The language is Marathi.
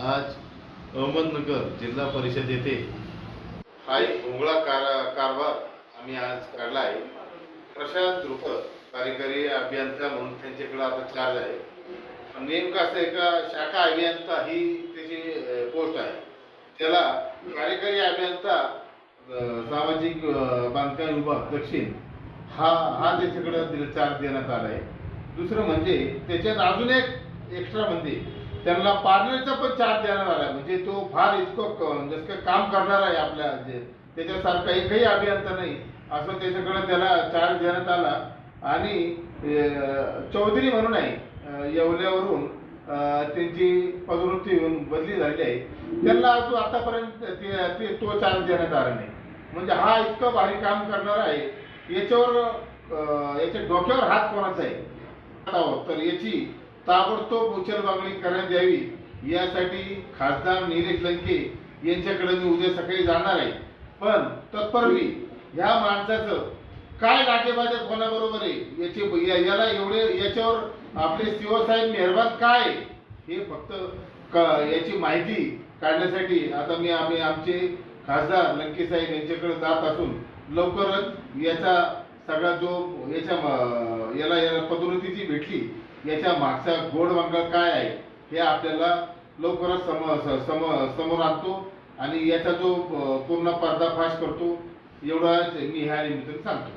आज अहमदनगर जिल्हा परिषद येथे हा एक भोंगळा कार कारभार आम्ही आज काढला आहे. प्रशांत द्रुपद कार्यकारी अभियंता म्हणून त्यांच्याकडे आता चार्ज आहे. नेमकं असं आहे का शाखा अभियंता ही त्याची पोस्ट आहे. त्याला कार्यकारी अभियंता सामाजिक बांधकाम विभाग दक्षिण हा हा त्याच्याकडं चार्ज देण्यात आला आहे दुसरं म्हणजे त्याच्यात अजून एक एक्स्ट्रा म्हणजे त्यांना पार्लरचा पण चार्ज देण्यात आला. म्हणजे तो फार इतकं जसं काम करणार आहे आपल्या जे त्याच्यासारखा एकही अभियंता नाही असं त्याच्याकडे त्याला चार्ज देण्यात आला. आणि चौधरी म्हणून आहे येवल्यावरून त्यांची पदोन्नती होऊन बदली झालेली आहे. त्यांना अजून आतापर्यंत ते ते- तो चार्ज देण्यात आला नाही. म्हणजे हा इतकं भारी काम करणार आहे याच्यावर याच्या डोक्यावर हात कोणाचा आहे? हो, तर याची ताबडतोब उचलबांगडी करण्यात यावी यासाठी खासदार निलेश लंके यांच्याकडे मी उद्या सकाळी जाणार आहे पण तत्पूर्वी ह्या माणसाचं काय नाटेबाजा कोणाबरोबर आहे याचे याला एवढे याच्यावर आपले शिवसाहेब मेहरबान काय आहे? हे फक्त याची माहिती काढण्यासाठी आता मी आम्ही आमचे खासदार लंके साहेब यांच्याकडे जात असून लवकरच याचा सगळा जो याच्या याला याला पदोन्नती जी भेटली याच्या मागचा गोड काय आहे हे आपल्याला लवकरच सम सम समोर आणतो आणि याचा जो पूर्ण पर्दाफाश करतो एवढा मी ह्या निमित्ताने सांगतो.